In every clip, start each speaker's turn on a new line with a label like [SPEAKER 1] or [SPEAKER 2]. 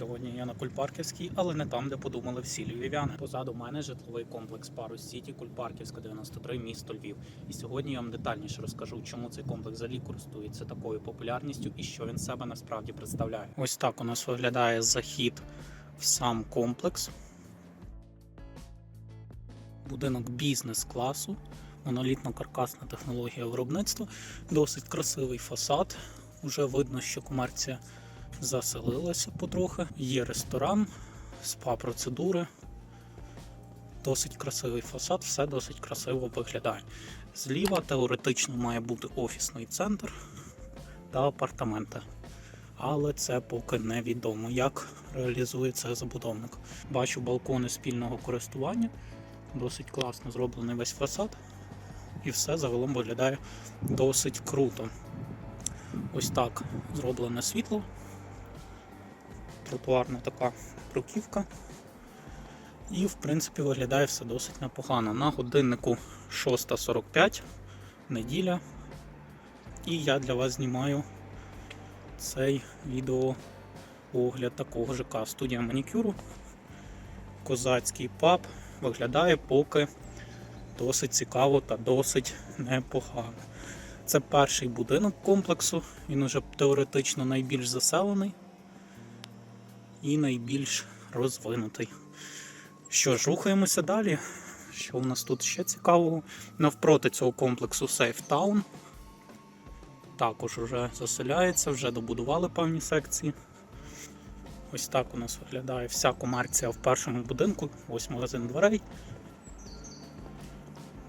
[SPEAKER 1] Сьогодні я на Кульпарківській, але не там, де подумали всі львів'яни. Позаду мене житловий комплекс Парус Сіті Кульпарківська 93, місто Львів. І сьогодні я вам детальніше розкажу, чому цей комплекс взагалі користується такою популярністю і що він себе насправді представляє. Ось так у нас виглядає захід в сам комплекс. Будинок бізнес-класу, монолітно-каркасна технологія виробництва, досить красивий фасад. Уже видно, що комерція заселилася потрохи. Є ресторан, спа-процедури. Досить красивий фасад, все досить красиво виглядає. Зліва теоретично має бути офісний центр та апартаменти. Але це поки невідомо, як реалізує це забудовник. Бачу балкони спільного користування. Досить класно зроблений весь фасад. І все загалом виглядає досить круто. Ось так зроблене світло. Тротуарна така бруківка. І, в принципі, виглядає все досить непогано. На годиннику 6.45, неділя. І я для вас знімаю цей відеоогляд такого ЖК. Студія манікюру. Козацький паб виглядає поки досить цікаво та досить непогано. Це перший будинок комплексу, він уже теоретично найбільш заселений і найбільш розвинутий. Що ж, рухаємося далі. Що у нас тут ще цікавого? Навпроти цього комплексу Safe Town. Також вже заселяється, вже добудували певні секції. Ось так у нас виглядає вся комерція в першому будинку. Ось магазин дверей.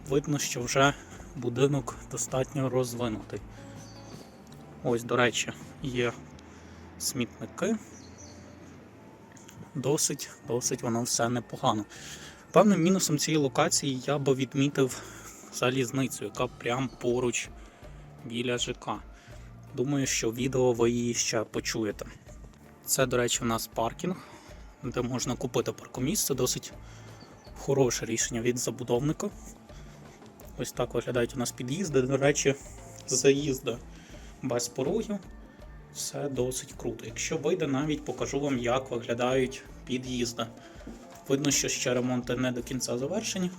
[SPEAKER 1] Видно, що вже будинок достатньо розвинутий. Ось, до речі, є смітники. Досить, досить воно все непогано. Певним мінусом цієї локації я би відмітив залізницю, яка прямо поруч біля ЖК. Думаю, що відео ви її ще почуєте. Це, до речі, у нас паркінг, де можна купити паркомісце. Досить хороше рішення від забудовника. Ось так виглядають у нас під'їзди. До речі, заїзди без порогів. Все досить круто. Якщо вийде, навіть покажу вам, як виглядають під'їзди. Видно, що ще ремонти не до кінця завершені,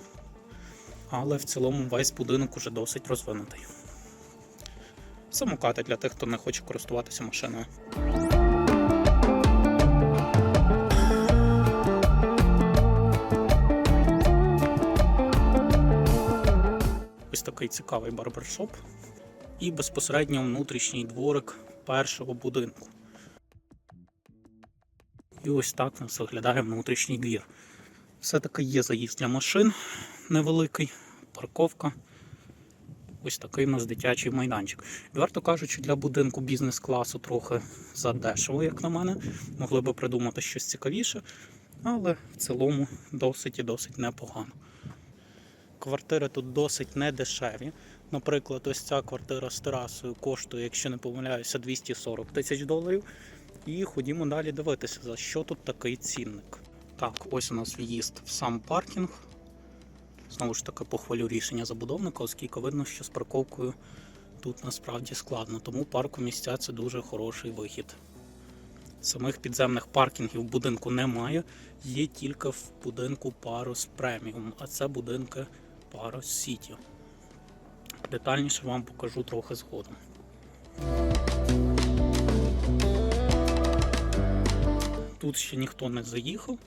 [SPEAKER 1] але в цілому весь будинок уже досить розвинутий. Самокати для тих, хто не хоче користуватися машиною. Ось такий цікавий барбершоп і безпосередньо внутрішній дворик першого будинку. І ось так у нас виглядає внутрішній двір. Все-таки є заїзд для машин невеликий, парковка. Ось такий у нас дитячий майданчик. Відверто кажучи, для будинку бізнес-класу трохи задешево, як на мене. Могли би придумати щось цікавіше, але в цілому досить і досить непогано. Квартири тут досить недешеві. Наприклад, ось ця квартира з терасою коштує, якщо не помиляюся, 240 тисяч доларів. І ходімо далі дивитися, за що тут такий цінник. Так, ось у нас в'їзд в сам паркінг. Знову ж таки, похвалю рішення забудовника, оскільки видно, що з парковкою тут насправді складно. Тому парку місця це дуже хороший вихід. Самих підземних паркінгів в будинку немає, є тільки в будинку Парус Преміум, а це будинки Парус Сіті. Детальніше вам покажу трохи згодом. Тут ще ніхто не заїхав,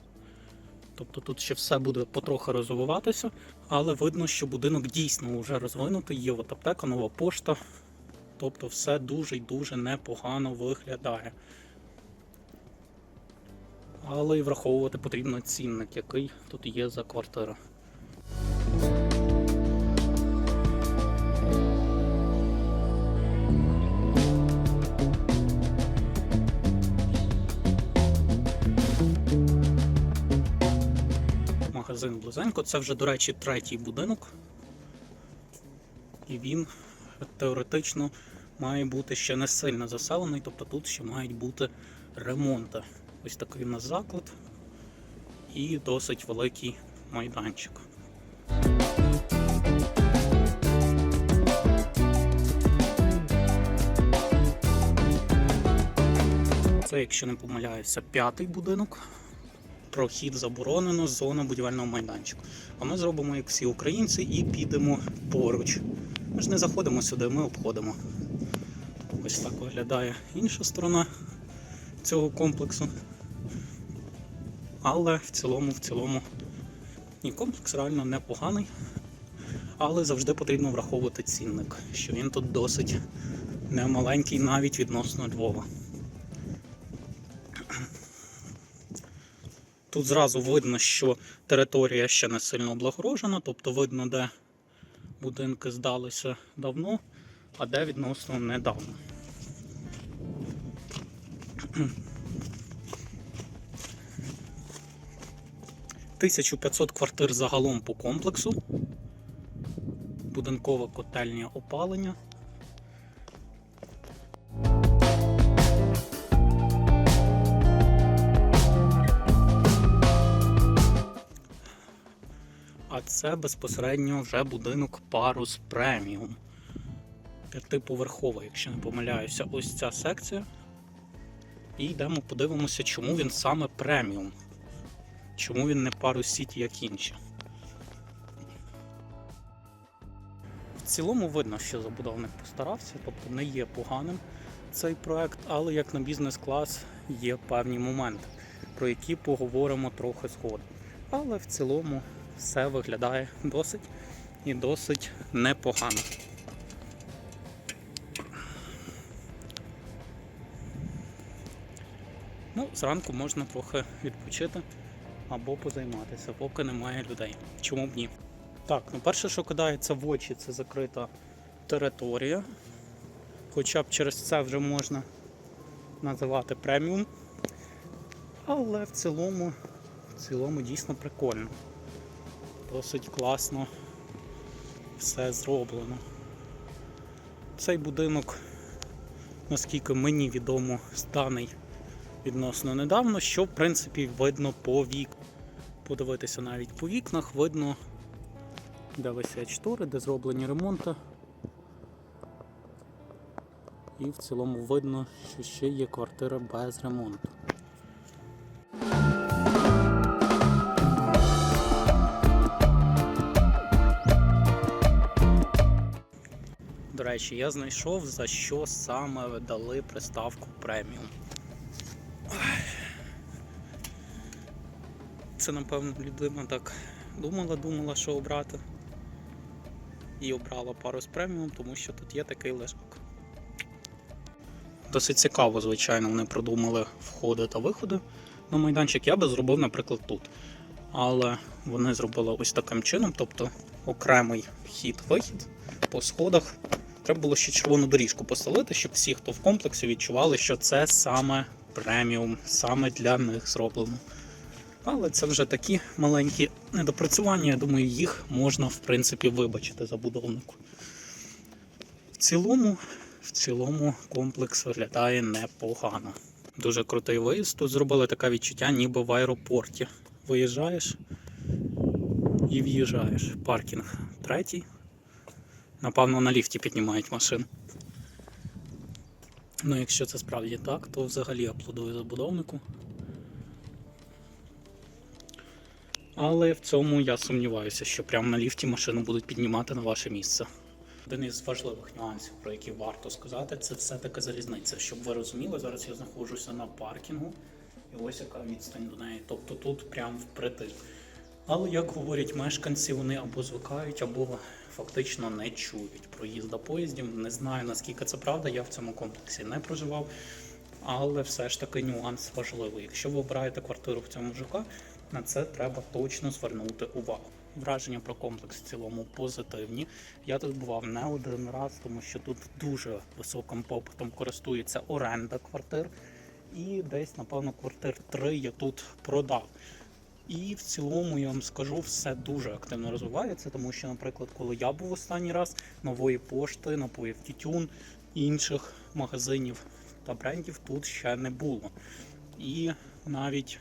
[SPEAKER 1] тобто тут ще все буде потрохи розвиватися, але видно, що будинок дійсно вже розвинутий, є от аптека, нова пошта. Тобто все дуже й дуже непогано виглядає. Але й враховувати потрібно цінник, який тут є за квартира. Магазин Близенько. Це вже, до речі, третій будинок. І він теоретично має бути ще не сильно заселений, тобто тут ще мають бути ремонти. Ось такий у нас заклад і досить великий майданчик. Це якщо не помиляюся, п'ятий будинок. Прохід заборонено, зона будівельного майданчику. А ми зробимо, як всі українці, і підемо поруч. Ми ж не заходимо сюди, ми обходимо. Ось так виглядає інша сторона цього комплексу. Але в цілому, в цілому, ні, комплекс реально непоганий. Але завжди потрібно враховувати цінник, що він тут досить немаленький навіть відносно Львова. Тут зразу видно, що територія ще не сильно облагорожена, тобто видно, де будинки здалися давно, а де відносно недавно. Тисячу 1500 квартир загалом по комплексу. Будинкове котельня опалення. Це безпосередньо вже будинок парус преміум. П'ятиповерховий, якщо не помиляюся, ось ця секція. І йдемо подивимося, чому він саме преміум. Чому він не парус сіті, як інші. В цілому видно, що забудовник постарався, тобто не є поганим цей проект, але як на бізнес-клас є певні моменти, про які поговоримо трохи згодом. Але в цілому все виглядає досить і досить непогано. Ну, зранку можна трохи відпочити або позайматися, поки немає людей. Чому б ні? Так, ну перше, що кидається в очі, це закрита територія. Хоча б через це вже можна називати преміум. Але в цілому, в цілому дійсно прикольно. Досить класно все зроблено. Цей будинок, наскільки мені відомо, зданий відносно недавно, що в принципі видно по вік. Подивитися навіть по вікнах, видно, де висять штори, де зроблені ремонти. І в цілому видно, що ще є квартира без ремонту. Речі, я знайшов за що саме дали приставку преміум. Це, напевно, людина так думала, думала, що обрати. І обрала пару з преміум, тому що тут є такий лежак. Досить цікаво, звичайно, вони продумали входи та виходи на майданчик. Я би зробив, наприклад, тут. Але вони зробили ось таким чином, тобто окремий вхід-вихід по сходах. Треба було ще червону доріжку постелити, щоб всі, хто в комплексі, відчували, що це саме преміум, саме для них зроблено. Але це вже такі маленькі недопрацювання, я думаю, їх можна в принципі вибачити забудовнику. В цілому, в цілому комплекс виглядає непогано. Дуже крутий виїзд. Тут зробили таке відчуття, ніби в аеропорті. Виїжджаєш і в'їжджаєш. Паркінг третій. Напевно, на ліфті піднімають машин. Ну, якщо це справді так, то взагалі аплодую забудовнику. Але в цьому я сумніваюся, що прямо на ліфті машину будуть піднімати на ваше місце. Один із важливих нюансів, про які варто сказати, це все-таки залізниця. Щоб ви розуміли, зараз я знаходжуся на паркінгу, і ось яка відстань до неї. Тобто тут прям впритик. Але як говорять мешканці, вони або звикають, або фактично не чують проїзда поїздів. Не знаю наскільки це правда, я в цьому комплексі не проживав. Але все ж таки нюанс важливий. Якщо ви обираєте квартиру в цьому ЖК, на це треба точно звернути увагу. Враження про комплекс в цілому позитивні. Я тут бував не один раз, тому що тут дуже високим попитом користується оренда квартир. І десь, напевно, квартир 3 я тут продав. І в цілому я вам скажу, все дуже активно розвивається, тому що, наприклад, коли я був останній раз, нової пошти, напоїв Тютюн інших магазинів та брендів тут ще не було. І навіть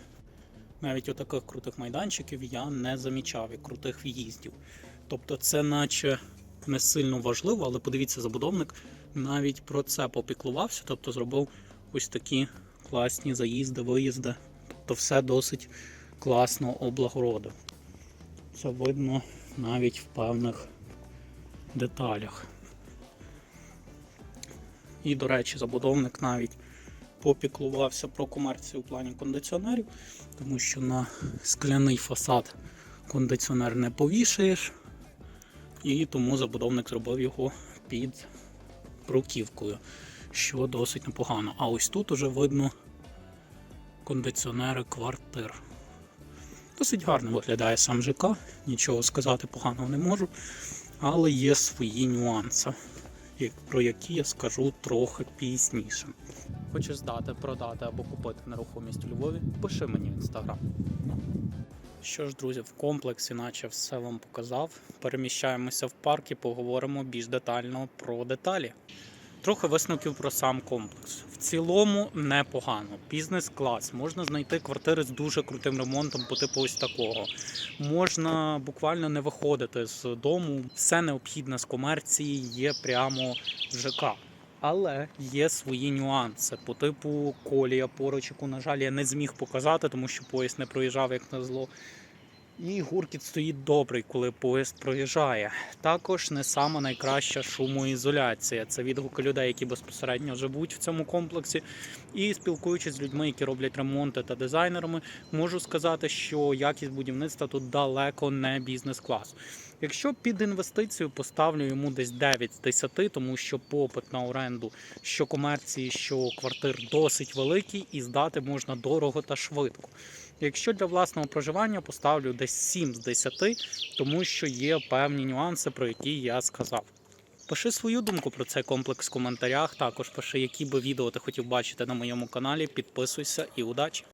[SPEAKER 1] навіть отаких крутих майданчиків я не замічав і крутих в'їздів. Тобто, це наче не сильно важливо, але подивіться, забудовник навіть про це попіклувався, тобто зробив ось такі класні заїзди, виїзди. Тобто все досить класно облагородив. Це видно навіть в певних деталях. І, до речі, забудовник навіть попіклувався про комерцію в плані кондиціонерів, тому що на скляний фасад кондиціонер не повішаєш, і тому забудовник зробив його під бруківкою, що досить непогано. А ось тут уже видно кондиціонери квартир. Досить гарно виглядає сам ЖК, нічого сказати поганого не можу, але є свої нюанси, про які я скажу трохи пізніше. Хочеш здати, продати або купити нерухомість у Львові? Пиши мені в інстаграм. Що ж, друзі, в комплексі, наче все вам показав. Переміщаємося в парк і поговоримо більш детально про деталі. Трохи висновків про сам комплекс. В цілому непогано. Бізнес-клас. Можна знайти квартири з дуже крутим ремонтом по типу ось такого. Можна буквально не виходити з дому. Все необхідне з комерції є прямо в ЖК. Але є свої нюанси по типу колія поруч, яку, на жаль, я не зміг показати, тому що поїзд не проїжджав як на зло. І гуркіт стоїть добрий, коли поїзд проїжджає. Також не сама найкраща шумоізоляція. Це відгуки людей, які безпосередньо живуть в цьому комплексі. І спілкуючись з людьми, які роблять ремонти та дизайнерами, можу сказати, що якість будівництва тут далеко не бізнес-клас. Якщо під інвестицію поставлю йому десь 9 з 10, тому що попит на оренду що комерції, що квартир досить великий, і здати можна дорого та швидко. Якщо для власного проживання поставлю десь 7 з 10, тому що є певні нюанси, про які я сказав. Пиши свою думку про цей комплекс в коментарях. Також пиши, які би відео ти хотів бачити на моєму каналі. Підписуйся і удачі!